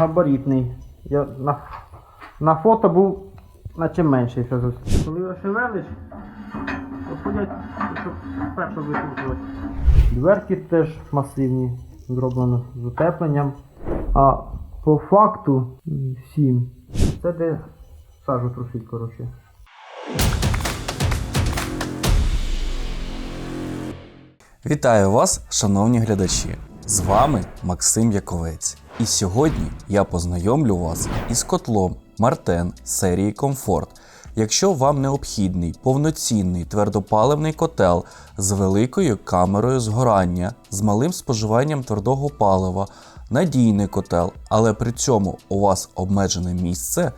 габаритний. Я на, на фото був наче менший. Коли його шевелиш, то ходять, щоб перше викрутувати. Дверки теж масивні, зроблено з утепленням. А по факту 7. Це де сажу трусить, коротше. Вітаю вас, шановні глядачі! З вами Максим Яковець. І сьогодні я познайомлю вас із котлом Мартен серії Комфорт. Якщо вам необхідний повноцінний твердопаливний котел з великою камерою згорання, з малим споживанням твердого палива, надійний котел, але при цьому у вас обмежене місце,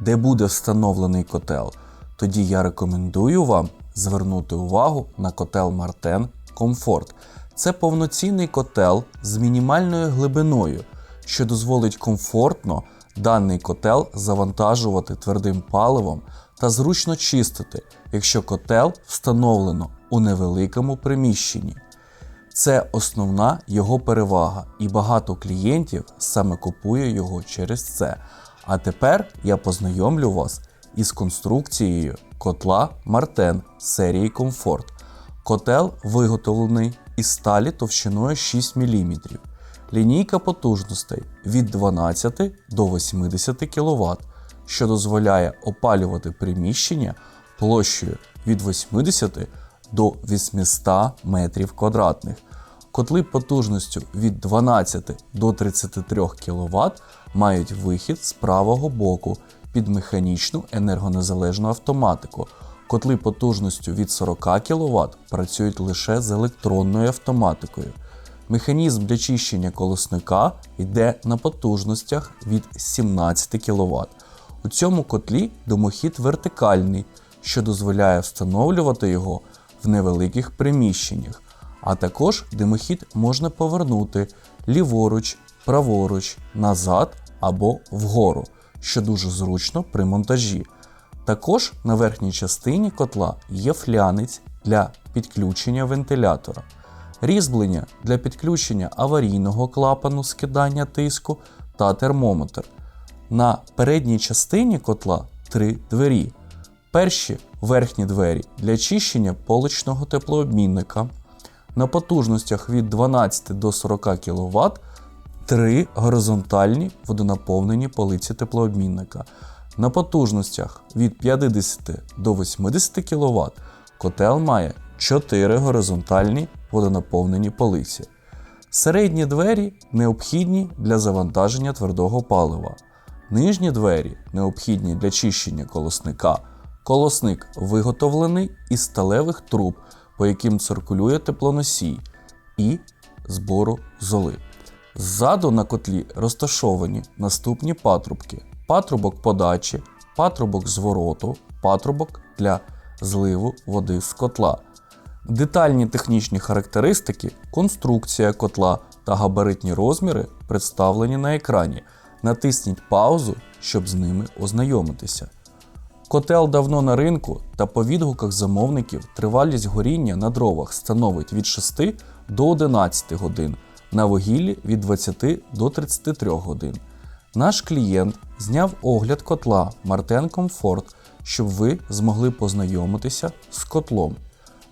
де буде встановлений котел, тоді я рекомендую вам звернути увагу на котел Мартен Комфорт. Це повноцінний котел з мінімальною глибиною, що дозволить комфортно даний котел завантажувати твердим паливом та зручно чистити, якщо котел встановлено у невеликому приміщенні. Це основна його перевага, і багато клієнтів саме купує його через це. А тепер я познайомлю вас із конструкцією котла Мартен серії Комфорт. Котел виготовлений із сталі товщиною 6 мм. Лінійка потужностей від 12 до 80 кВт, що дозволяє опалювати приміщення площею від 80 до 800 метрів квадратних. Котли потужністю від 12 до 33 кВт мають вихід з правого боку під механічну енергонезалежну автоматику. Котли потужністю від 40 кВт працюють лише з електронною автоматикою. Механізм для чищення колосника йде на потужностях від 17 кВт. У цьому котлі димохід вертикальний, що дозволяє встановлювати його в невеликих приміщеннях. А також димохід можна повернути ліворуч, праворуч, назад або вгору, що дуже зручно при монтажі. Також на верхній частині котла є флянець для підключення вентилятора, різьблення для підключення аварійного клапану скидання тиску та термометр. На передній частині котла три двері. Перші верхні двері для чищення поличного теплообмінника. На потужностях від 12 до 40 кВт три горизонтальні водонаповнені полиці теплообмінника. На потужностях від 50 до 80 кВт котел має 4 горизонтальні водонаповнені полиці. Середні двері необхідні для завантаження твердого палива. Нижні двері необхідні для чищення колосника. Колосник виготовлений із сталевих труб, по яким циркулює теплоносій і збору золи. Ззаду на котлі розташовані наступні патрубки: патрубок подачі, патрубок звороту, патрубок для зливу води з котла. Детальні технічні характеристики, конструкція котла та габаритні розміри представлені на екрані. Натисніть паузу, щоб з ними ознайомитися. Котел давно на ринку та по відгуках замовників тривалість горіння на дровах становить від 6 до 11 годин, на вугіллі від 20 до 33 годин. Наш клієнт зняв огляд котла Мартен Комфорт, щоб ви змогли познайомитися з котлом.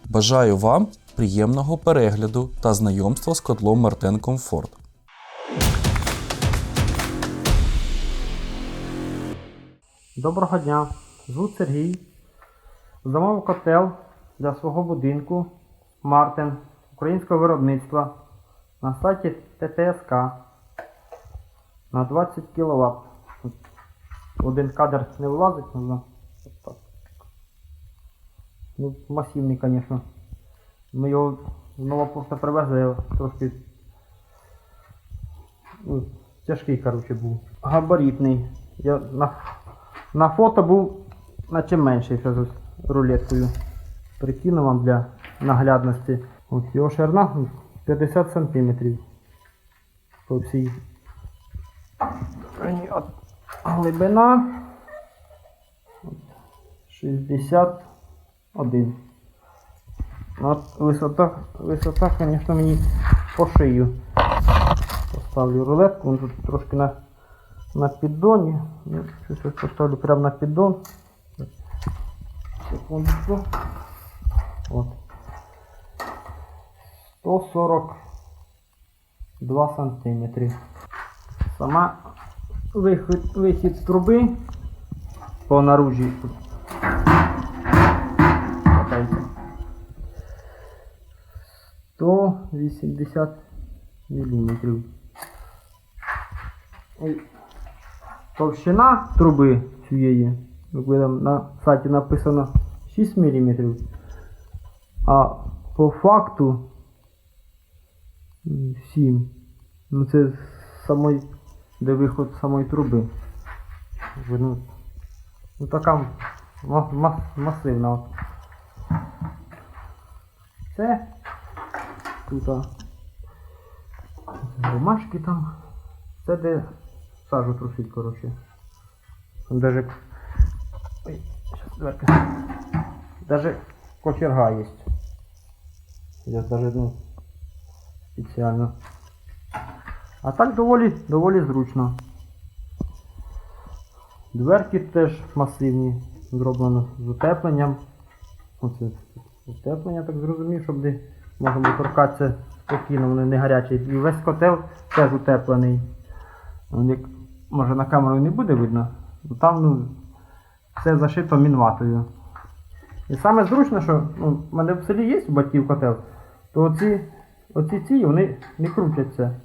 Бажаю вам приємного перегляду та знайомства з котлом Мартен Комфорт. Доброго дня! Звуть Сергій. Замовив котел для свого будинку Мартин українського виробництва на сайті ТТСК на 20 кВт. Один кадр не влазить, ось так. Ну, масивний, звісно. Ми його з Новопорта привезли трошки. Ну, тяжкий, коротше, був. Габаритний. Я на, на фото був наче менший ще з рулеткою. Прикину вам для наглядності. Ось його ширина 50 см. По всій глибина 61. От висота, висота, звісно, мені по шию. Поставлю рулетку, він тут трошки на, на піддоні. Ну, Щось поставлю прямо на піддон. Секундочку. От. 142 сантиметри. Сама вихід, вихід з труби по наружі. катається. 180 міліметрів. Ой. Товщина труби цієї, як ви там на сайті написано 6 мм. А по факту 7. Ну це самої, де виход самої труби. Ну, ну така ма- ма- масивна. Це тут бумажки там. Це де сажу трусить, коротше. Там даже. Ой, сейчас дверка. Даже кочерга есть. Я даже ну, спеціально. А так доволі, доволі зручно. Дверки теж масивні, зроблено з утепленням. Оце утеплення, так зрозумів, щоб де можна було торкатися спокійно, вони не гарячі. І весь котел теж утеплений. Як, може на камеру не буде видно, ну, там ну, все зашито мінватою. І саме зручно, що ну, в мене в селі є у батьків котел, то оці, оці ці вони не крутяться.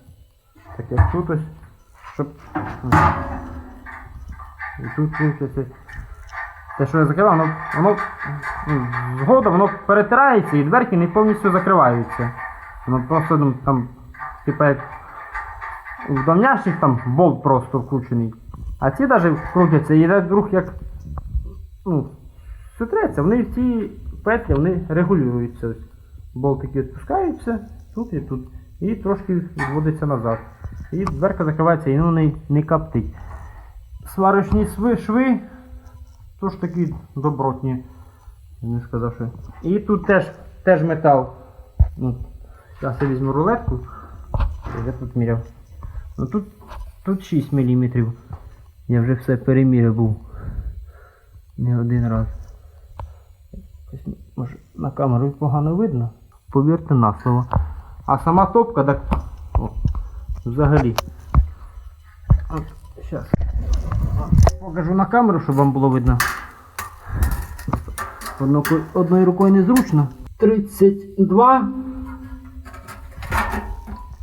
Так як тут ось, щоб. І тут крутяться. Те, що я закривав, воно, воно згодом воно перетирається і дверки не повністю закриваються. Воно просто ну, там, типа як в давняшніх там болт просто вкручений. А ці навіть крутяться і так друг як ну, сутреться, вони ці петлі вони регулюються. Болтики відпускаються тут і тут. І трошки відводиться назад. І дверка закривається і воно не, не коптить. Сварочні шви, шви тож такі добротні. Не сказав. І тут теж, теж метал. Ну, зараз я візьму рулетку. Я тут міряв. Ну тут, тут 6 мм. Я вже все переміряв був. Не один раз. Може на камеру погано видно. Повірте на слово. А сама топка так. Взагалі. Зараз. Покажу на камеру, щоб вам було видно. Одною рукою незручно. 32.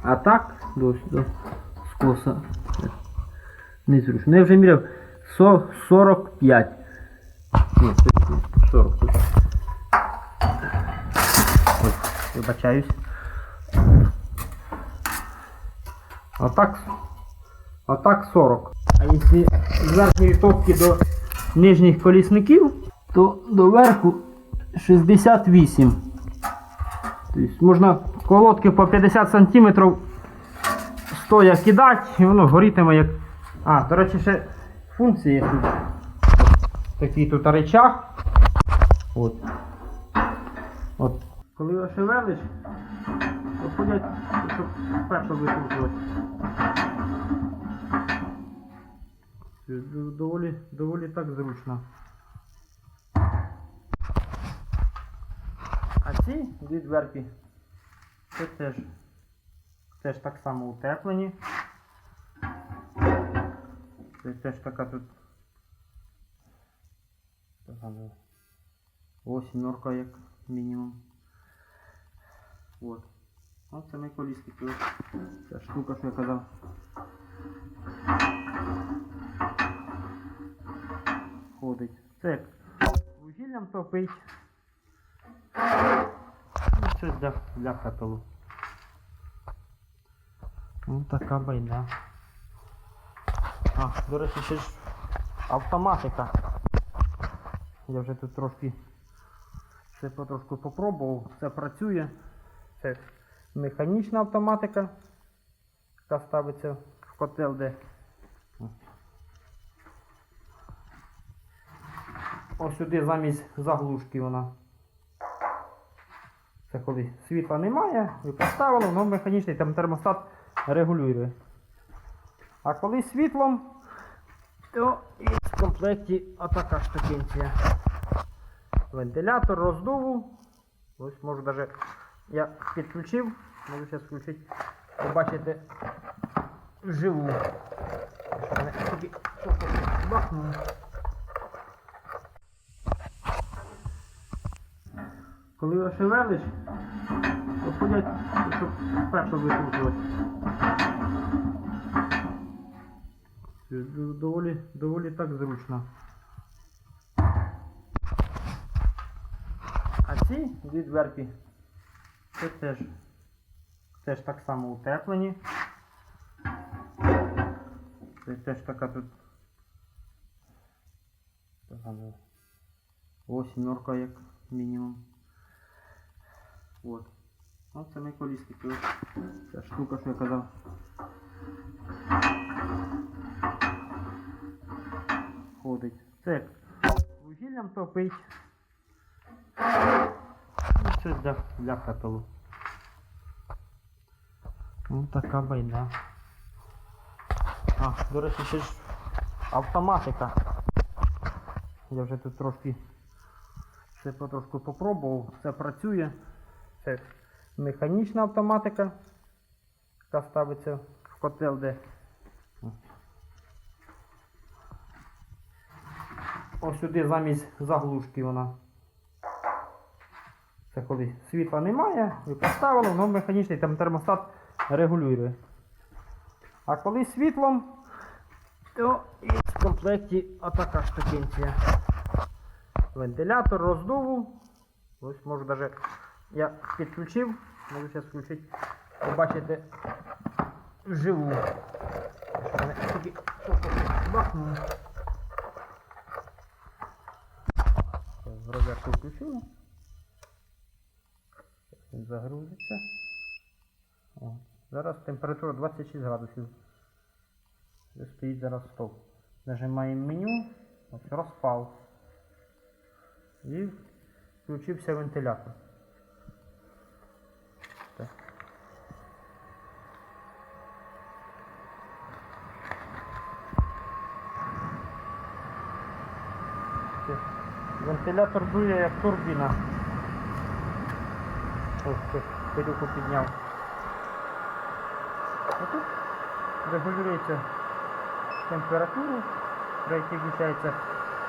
А так, до, до скоса. Незручно. Я вже міряв со- 45. Ні, тут 40 тут. Вибачаюсь. А так, а так 40. А якщо з верхньої топки до нижніх колісників, то до верху 68. Тобто можна колодки по 50 см стоя кидати, і воно горітиме як. А, до речі, ще функції тут. Такий тут речах. От. От. Коли його то ходять, щоб перше викрутилось. Це Доволі, доволі так зручно. А ці дві дверки це теж, теж так само утеплені. Це теж така тут ну, восьмерка як мінімум. От. Оце ми колісники. Ось Ця штука, що я казав. Ходить. Це як вугіллям топить. Ну, Це для, для котелу. Ну така байда. А, до речі, ще ж автоматика. Я вже тут трошки все потрошку попробував, все працює. Це механічна автоматика, яка ставиться в котел, де ось сюди замість заглушки вона. Це коли світла немає, ви поставили, воно механічний там термостат регулює. А коли світлом, то і в комплекті отака штукенція. Вентилятор роздуву. Ось можу даже. Я підключив, можу зараз включити. Щоб тільки тільки. Коли його шевелиш, виходять, щоб перше викрутилось. Доволі, доволі так зручно. А ці дві дверки це теж, теж так само утеплені. Це теж така тут ну, восьмерка як мінімум. От. Ось це мої колісники. Ця штука, що я казав. Ходить. Це вугіллям топить. Це для, для пепелу. Ось така байда. А, до речі, ще ж автоматика. Я вже тут трошки це потрошку попробував. Це працює. Це механічна автоматика, яка ставиться в котел, де ось сюди замість заглушки вона. Це коли світла немає, ви поставили, воно механічний там термостат регулює. А коли світлом, то і в комплекті отака штукенція. Вентилятор роздуву. Ось можу даже. Я підключив, можу зараз включити. Побачите вживу. Щоб тільки включили. Загрузиться. О, зараз температура 26 градусів. Стоїть зараз стоп. Нажимаємо меню, ось розпал. І включився вентилятор. Так. Вентилятор дує як турбіна. Ось пилюку підняв. А тут регулюється температуру, при якій включається.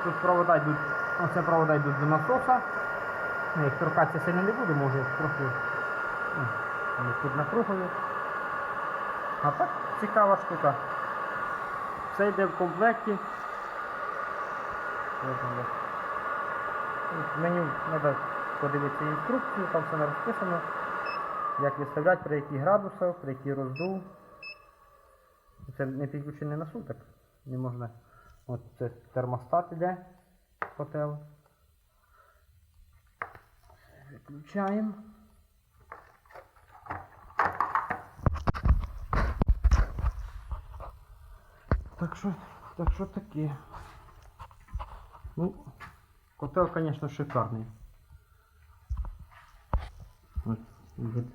Тут провода йдуть, оце провода йдуть до насоса. Ну, їх торкатися сильно не буде, може трохи ну, тут напругою. А так цікава штука. Все йде в комплекті. Меню треба подивитися інструкцію, там все розписано. Як виставляти, при яких градусах, при який роздув. Це не підключений на суток. Не можна. От це термостат іде котел. Виключаємо. Так що, так що таке. Ну, котел, звісно, шикарний. От, від-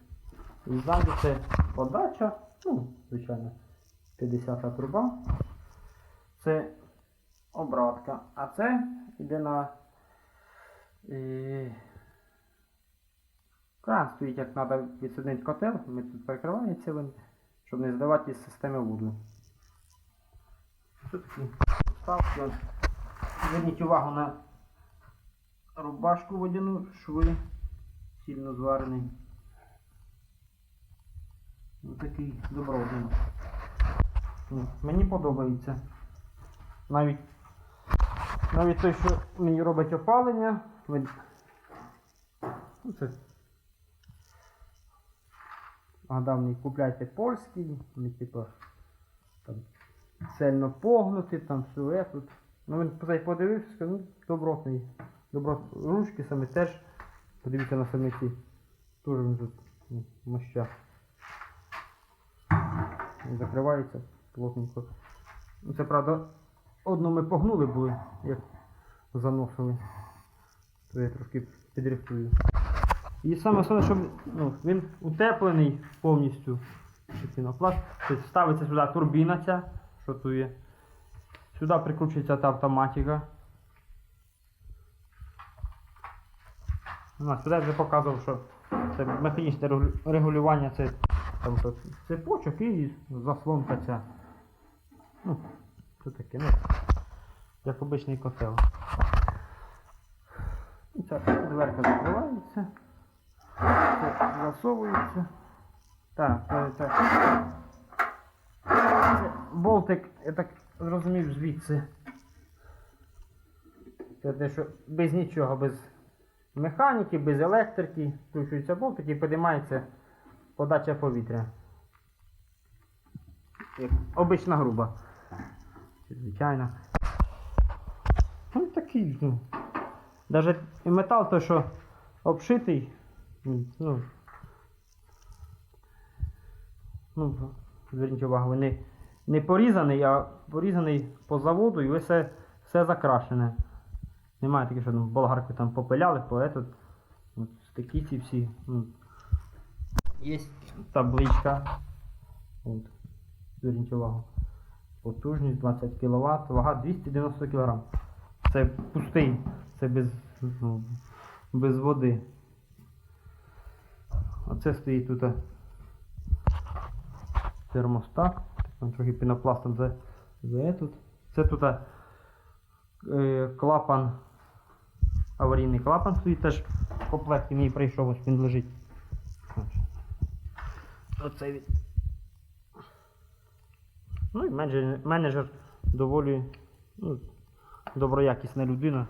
І ззаду це подача, ну, звичайно, 50 труба. Це обратка. А це йде на е, кран стоїть, як треба відсадити котел. Ми тут перекривається він, щоб не здавати із системи воду. Вставки. Зверніть увагу на рубашку водяну, шви сильно зварений. Ось такий добротний. Ну, Мені подобається. Навіть навіть той, що мені робить опалення. Він... Ну, це... Гадав, купляйте польський, вони типу там сильно погнуті, там все тут. Ну він подивився, сказав, ну, добротний. Добротний. Ручки самі теж. Подивіться на самі ці. Дуже він тут ну, моща. Закривається плотненько. Ну, Це правда, одну ми погнули були, як заносили. То я трошки підрихтую. І саме основне, щоб ну, він утеплений повністю. Тобто ставиться сюди турбіна ця, що тут є. Сюди прикручується та автоматика. Ну, сюди вже показував, що це механічне регулювання, це там, цепочок і заслонка ця. Ну, це таке, ну, як обичний котел. І ця дверка закривається. Це засовується. Так, це, болтик, я так зрозумів, звідси. Це те, що без нічого, без механіки, без електрики. Включується болтик і підіймається подача повітря. Як обична груба. Звичайно. Ну такий, ну. І метал той, що обшитий, ну. Ну, зверніть увагу, не, не порізаний, а порізаний по заводу і все, все закрашене. Немає таке, що ну, болгарку там попиляли, по такі ці всі. Ну. Є табличка. От. Зверніть увагу. Потужність 20 кВт, вага 290 кг. Це пустий, це без, ну, без води. Оце стоїть тут е, термостат. Там трохи пінопластом за, за тут. Це тут е, клапан, аварійний клапан стоїть теж в комплекті мій прийшов, ось він лежить. Оце він. Ну і менеджер, менеджер доволі ну, доброякісна людина.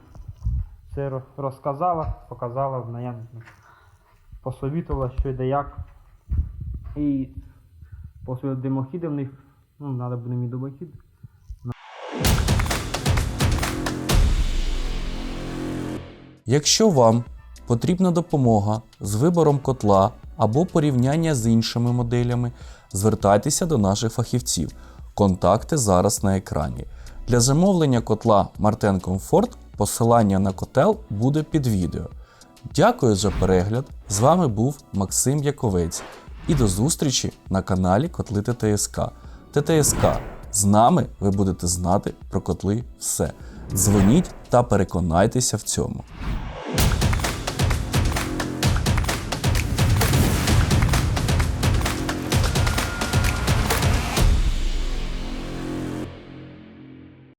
Все розказала, показала в. Посовітувала, що йде як. І після димохіди в них, ну, треба буде мій димохід. Якщо вам потрібна допомога з вибором котла або порівняння з іншими моделями, звертайтеся до наших фахівців. Контакти зараз на екрані. Для замовлення котла Marten Comfort посилання на котел буде під відео. Дякую за перегляд. З вами був Максим Яковець. І до зустрічі на каналі Котли ТТСК. ТТСК. З нами ви будете знати про котли все. Дзвоніть та переконайтеся в цьому.